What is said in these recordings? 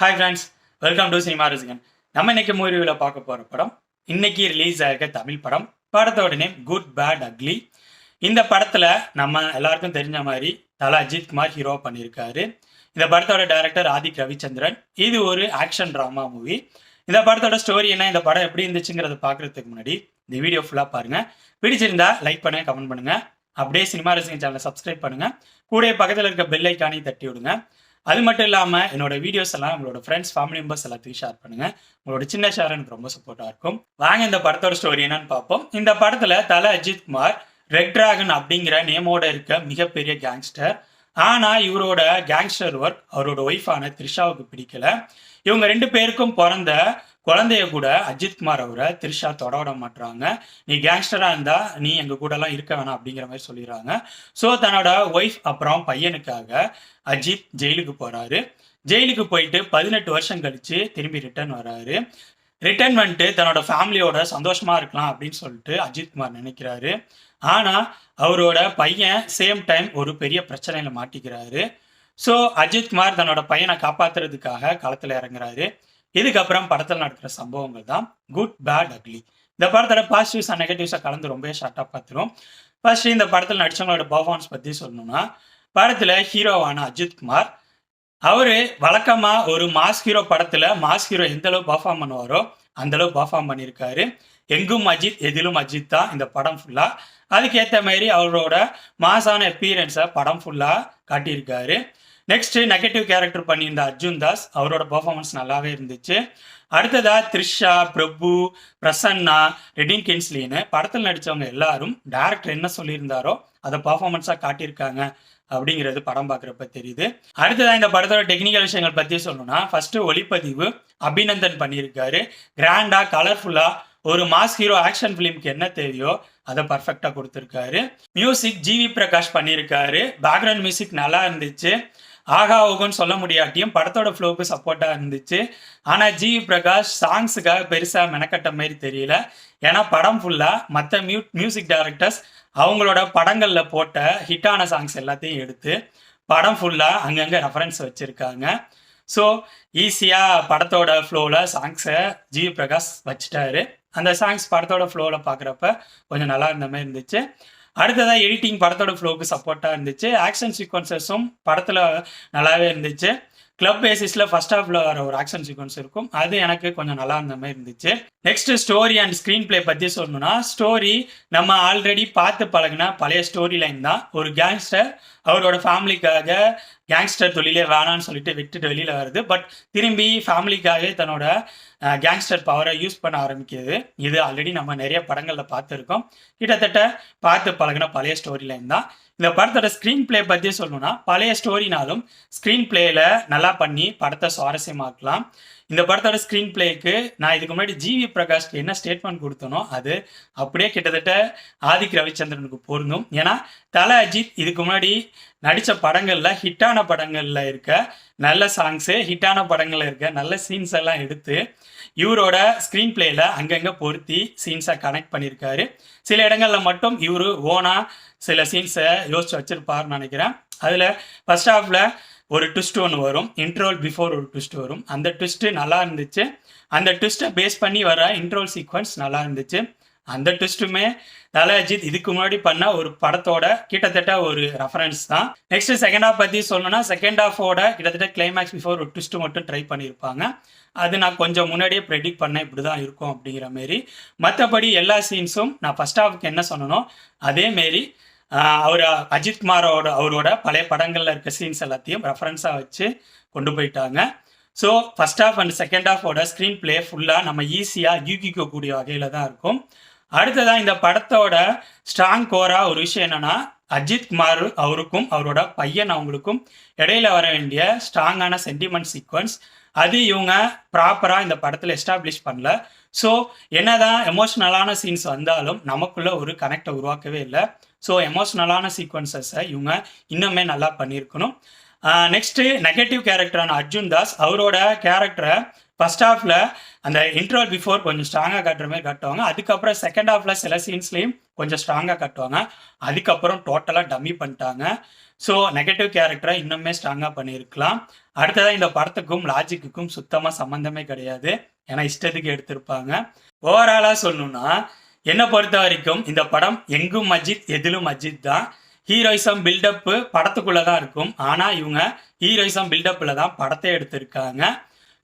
Hi friends welcome to cinema ரசிகன் நம்ம இன்னைக்கு மூவியில் பார்க்க போகிற படம் இன்னைக்கு ரிலீஸ் ஆகிருக்க தமிழ் படம். படத்தோட நேம் குட் பேட் அக்லி இந்த படத்தில் நம்ம எல்லாருக்கும் தெரிஞ்ச மாதிரி தலா அஜித் குமார் ஹீரோ பண்ணியிருக்காரு. இந்த படத்தோட டைரக்டர் ஆதிக் ரவிச்சந்திரன். இது ஒரு ஆக்ஷன் ட்ராமா மூவி இந்த படத்தோட ஸ்டோரி என்ன இந்த படம் எப்படி இருந்துச்சுங்கிறத பார்க்குறதுக்கு முன்னாடி இந்த வீடியோ ஃபுல்லாக பாருங்க. பிடிச்சிருந்தா லைக் பண்ணுங்க கமெண்ட் பண்ணுங்க. அப்படியே சினிமா ரசிகன் சேனலை சப்ஸ்கிரைப் பண்ணுங்க. கூடயே பக்கத்தில் இருக்க பெல் ஐக்கானையும் தட்டி விடுங்க. அது மட்டும் இல்லாமல் என்னோட வீடியோஸ் எல்லாம் உங்களோட ஃப்ரெண்ட்ஸ் ஃபேமிலி மெம்பர்ஸ் எல்லாத்தையும் ஷேர் பண்ணுங்க. உங்களோட சின்ன ஷேர் எனக்கு ரொம்ப சப்போர்ட்டாக இருக்கும். வாங்க இந்த படத்தோட ஸ்டோரி என்னன்னு பார்ப்போம். இந்த படத்தில் தல அஜித் குமார் ரெட் டிராகன் அப்படிங்கிற நேமோட இருக்க மிகப்பெரிய கேங்ஸ்டர் ஆனால் இவரோட கேங்ஸ்டர் ஒர்க் அவரோட ஒய்ஃபான த்ரிஷாவுக்கு பிடிக்கல. இவங்க ரெண்டு பேருக்கும் பிறந்த குழந்தைய கூட அஜித் குமார் அவரை த்ரிஷா தொட விட மாட்டுறாங்க நீ கேங்ஸ்டரா இருந்தா நீ எங்க கூடலாம் இருக்க வேணாம் அப்படிங்கிற மாதிரி சொல்லிடுறாங்க. ஸோ தன்னோட ஒய்ஃப் அப்புறம் பையனுக்காக அஜித் ஜெயிலுக்கு போறாரு. ஜெயிலுக்கு போயிட்டு பதினெட்டு வருஷம் கழிச்சு திரும்பி ரிட்டர்ன் வராரு. ரிட்டர்ன் வந்துட்டு தன்னோட ஃபேமிலியோட சந்தோஷமா இருக்கலாம் அப்படின்னு சொல்லிட்டு அஜித் குமார் நினைக்கிறாரு. ஆனா அவரோட பையன் சேம் டைம் ஒரு பெரிய பிரச்சனையில மாட்டிக்கிறாரு. ஸோ அஜித் குமார் தன்னோட பையனை காப்பாத்துறதுக்காக களத்துல இறங்குறாரு. இதுக்கப்புறம் படத்தில் நடக்கிற சம்பவங்கள் தான் குட் பேட் அக்லி இந்த படத்தோட பாசிட்டிவ்ஸ் அண்ட் நெகட்டிவ்ஸை கலந்து ரொம்ப ஷார்ட்டாக பார்த்துரும் ஃபர்ஸ்ட் இந்த படத்தில் நடிச்சவங்களோட பர்ஃபார்மன்ஸ் பற்றி சொல்லணும்னா படத்தில் ஹீரோவான அஜித் குமார் அவர் வழக்கமாக ஒரு மாஸ் ஹீரோ படத்தில் மாஸ் ஹீரோ எந்த அளவு பர்ஃபார்ம் பண்ணுவாரோ அந்தளவு பர்ஃபார்ம் பண்ணியிருக்காரு. எங்கும் அஜித் எதிலும் அஜித் தான் இந்த படம் ஃபுல்லாக அதுக்கேற்ற மாதிரி அவரோட மாசான எக்ஸ்பீரியன்ஸை படம் ஃபுல்லாக காட்டியிருக்காரு. நெக்ஸ்ட் நெகட்டிவ் கேரக்டர் பண்ணியிருந்த அர்ஜுன் தாஸ் அவரோட பர்ஃபார்மன்ஸ் நல்லாவே இருந்துச்சு. அடுத்ததா த்ரிஷா பிரபு பிரசன்னா ரெடின் கின்ஸ்லின்னு படத்தில் நடித்தவங்க எல்லாரும் டேரக்டர் என்ன சொல்லியிருந்தாரோ அதை பர்ஃபார்மன்ஸாக காட்டியிருக்காங்க அப்படிங்கிறது படம் பார்க்குறப்ப தெரியுது. அடுத்ததான் இந்த படத்தோட டெக்னிக்கல் விஷயங்கள் பற்றி சொல்லணும்னா ஃபர்ஸ்ட் ஒளிப்பதிவு அபிநந்தன் பண்ணியிருக்காரு. கிராண்டா கலர்ஃபுல்லாக ஒரு மாஸ் ஹீரோ ஆக்ஷன் ஃபிலிம்க்கு என்ன தேவையோ அதை பர்ஃபெக்டாக கொடுத்துருக்காரு. மியூசிக் ஜிவி பிரகாஷ் பண்ணியிருக்காரு. பேக்ரவுண்ட் மியூசிக் நல்லா இருந்துச்சு. ஆகா ஓகோன்னு சொல்ல முடியாட்டியும் படத்தோட ஃப்ளோவுக்கு சப்போர்ட்டாக இருந்துச்சு. ஆனால் ஜிவி பிரகாஷ் சாங்ஸுக்காக பெருசாக மெனக்கட்ட மாதிரி தெரியல. ஏன்னா படம் ஃபுல்லாக மற்ற மியூ மியூசிக் டைரக்டர்ஸ் அவங்களோட படங்களில் போட்ட ஹிட்டான சாங்ஸ் எல்லாத்தையும் எடுத்து படம் ஃபுல்லாக அங்கங்கே ரெஃபரன்ஸ் வச்சுருக்காங்க. ஸோ ஈஸியாக படத்தோட ஃப்ளோவில் சாங்ஸை ஜிவி பிரகாஷ் வச்சுட்டாரு. அந்த சாங்ஸ் படத்தோட ஃப்ளோவில் பார்க்குறப்ப கொஞ்சம் நல்லா இருந்த மாதிரி இருந்துச்சு. அடுத்ததாக எடிட்டிங் படத்தோட ஃப்ளோவுக்கு சப்போர்ட்டாக இருந்துச்சு. ஆக்ஷன் சீக்வன்சஸும் படத்தில் நல்லாவே இருந்துச்சு. கிளப் பேசிஸில் ஃபர்ஸ்ட் ஹாஃபில் வர ஒரு ஆக்ஷன் சீக்வன்ஸ் இருக்கும். அது எனக்கு கொஞ்சம் நல்லா இருந்த மாதிரி இருந்துச்சு. Next story and screenplay பற்றி சொல்லணும்னா ஸ்டோரி நம்ம ஆல்ரெடி பார்த்து பழகின பழைய ஸ்டோரி லைன் தான். ஒரு கேங்ஸ்டர் அவரோட ஃபேமிலிக்காக கேங்ஸ்டர் தொழிலே வேணான்னு சொல்லிட்டு விட்டுட்டு வெளியில் வருது. பட் திரும்பி ஃபேமிலிக்காகவே தன்னோட கேங்ஸ்டர் பவரை யூஸ் பண்ண ஆரம்பிக்கிறது இது ஆல்ரெடி நம்ம நிறைய படங்களில் பார்த்துருக்கோம். கிட்டத்தட்ட பார்த்து பழகின பழைய ஸ்டோரி லைன் தான். இந்த படத்தோட ஸ்க்ரீன் பிளே பற்றி சொல்லணும்னா பழைய ஸ்டோரினாலும் ஸ்க்ரீன் பிளேயில் நல்லா பண்ணி படத்தை சுவாரஸ்யமாக்கலாம். இந்த படத்தோட ஸ்க்ரீன் பிளேக்கு நான் இதுக்கு முன்னாடி ஜிவி பிரகாஷ்க்கு என்ன ஸ்டேட்மெண்ட் கொடுத்தனோ அது அப்படியே கிட்டத்தட்ட ஆதிக் ரவிச்சந்திரனுக்கு பொருந்தும். ஏன்னா தல அஜித் இதுக்கு முன்னாடி நடித்த படங்களில் ஹிட்டான படங்களில் இருக்க நல்ல சாங்ஸு ஹிட்டான படங்களில் இருக்க நல்ல சீன்ஸ் எல்லாம் எடுத்து இவரோட ஸ்க்ரீன் பிளேயில் அங்கங்கே பொருத்தி சீன்ஸை கனெக்ட் பண்ணியிருக்காரு. சில இடங்களில் மட்டும் இவர் ஓனாக சில சீன்ஸை யோசிச்சு வச்சிருப்பாருன்னு நினைக்கிறேன். அதில் ஃபர்ஸ்ட் ஹாஃபில் ஒரு ட்விஸ்ட் ஒன்று வரும். இன்ட்ரோல் பிஃபோர் ஒரு ட்விஸ்ட் வரும். அந்த ட்விஸ்ட்டு நல்லா இருந்துச்சு. அந்த ட்விஸ்ட்டை பேஸ் பண்ணி வர இன்ட்ரோல் சீக்வன்ஸ் நல்லா இருந்துச்சு. அந்த ட்விஸ்ட்டுமே தல அஜித் இதுக்கு முன்னாடி பண்ண ஒரு படத்தோட கிட்டத்தட்ட ஒரு ரெஃபரன்ஸ் தான். நெக்ஸ்ட் செகண்ட் ஹாஃப் பற்றி சொல்லணும்னா செகண்ட் ஹாஃபோட கிட்டத்தட்ட கிளைமேக்ஸ் பிஃபோர் ஒரு ட்விஸ்ட்டு மட்டும் ட்ரை பண்ணியிருப்பாங்க அது நான் கொஞ்சம் முன்னாடியே ப்ரெடிக்ட் பண்ணேன். இப்படி தான் இருக்கும் அப்படிங்கிற மாரி. மற்றபடி எல்லா சீன்ஸும் நான் ஃபர்ஸ்ட் ஹாஃப்க்கு என்ன சொன்னனோ அதேமாரி அவர் அஜித் குமாரோட அவரோட பழைய படங்களில் இருக்க சீன்ஸ் எல்லாத்தையும் ரெஃபரன்ஸாக வச்சு கொண்டு போயிட்டாங்க. So first half and second ஹாஃபோட screen play ஃபுல்லாக நம்ம ஈஸியாக யூகிக்கக்கூடிய வகையில் தான் இருக்கும். அடுத்ததான் இந்த படத்தோட ஸ்ட்ராங் கோரா ஒரு விஷயம் என்னன்னா அஜித் குமார் அவருக்கும் அவரோட பையன் அவங்களுக்கும் இடையில வர வேண்டிய ஸ்ட்ராங்கான சென்டிமெண்ட் சீக்வன்ஸ் அது இவங்க ப்ராப்பராக இந்த படத்தில் எஸ்டாப்ளிஷ் பண்ணல. ஸோ என்னதான் எமோஷ்னலான சீன்ஸ் வந்தாலும் நமக்குள்ள ஒரு கனெக்டை உருவாக்கவே இல்லை. ஸோ எமோஷ்னலான சீக்வன்சஸை இவங்க இன்னுமே நல்லா பண்ணியிருக்கணும் நெக்ஸ்ட்டு நெகட்டிவ் கேரக்டரான அர்ஜுன் தாஸ் அவரோட கேரக்டரை ஃபர்ஸ்ட் ஹாஃபில் அந்த இன்ட்ரோல் பிஃபோர் கொஞ்சம் ஸ்ட்ராங்காக காட்டுற மாதிரி காட்டுவாங்க. அதுக்கப்புறம் செகண்ட் ஹாஃபில் சில சீன்ஸ்லேயும் கொஞ்சம் ஸ்ட்ராங்காக காட்டுவாங்க. அதுக்கப்புறம் டோட்டலாக டம்மி பண்ணிட்டாங்க. ஸோ நெகட்டிவ் கேரக்டரை இன்னுமே ஸ்ட்ராங்காக பண்ணியிருக்கலாம் அடுத்ததாக இந்த படத்துக்கும் லாஜிக்குக்கும் சுத்தமாக சம்மந்தமே கிடையாது. ஏன்னா இஷ்டத்துக்கு எடுத்திருப்பாங்க. ஓவராலாக சொல்லணும்னா என்னை பொறுத்த வரைக்கும் இந்த படம் எங்கும் அஜித் எதிலும் அஜித் தான். ஹீரோயிசம் பில்டப்பு படத்துக்குள்ளே தான் இருக்கும். ஆனால் இவங்க ஹீரோயிசம் பில்டப்பில் தான் படத்தை எடுத்திருக்காங்க.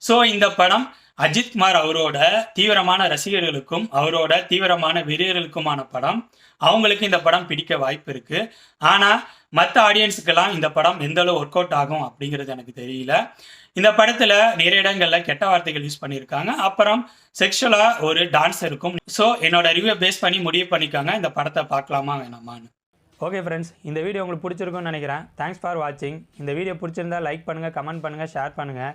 ஸோ இந்த படம் அஜித் குமார் அவரோட தீவிரமான ரசிகர்களுக்கும் அவரோட தீவிரமான வெறியர்களுக்குமான படம். அவங்களுக்கு இந்த படம் பிடிக்க வாய்ப்பு இருக்கு. ஆனால் மற்ற ஆடியன்ஸுக்கெல்லாம் இந்த படம் எந்த அளவு ஒர்க் அவுட் ஆகும் அப்படிங்கிறது எனக்கு தெரியல. இந்த படத்துல நிறைய இடங்கள்ல கெட்ட வார்த்தைகள் யூஸ் பண்ணியிருக்காங்க. அப்புறம் செக்ஷுவலா ஒரு டான்ஸ் இருக்கும் ஸோ என்னோட ரிவ்யூ பேஸ் பண்ணி முடிவு பண்ணிக்காங்க. இந்த படத்தை பார்க்கலாமா வேணாமான்னு. ஓகே ஃப்ரெண்ட்ஸ் இந்த வீடியோ உங்களுக்கு பிடிச்சிருக்கும்னு நினைக்கிறேன். தேங்க்ஸ் ஃபார் வாட்சிங் இந்த வீடியோ பிடிச்சிருந்தா லைக் பண்ணுங்கள் கமெண்ட் பண்ணுங்கள் ஷேர் பண்ணுங்கள்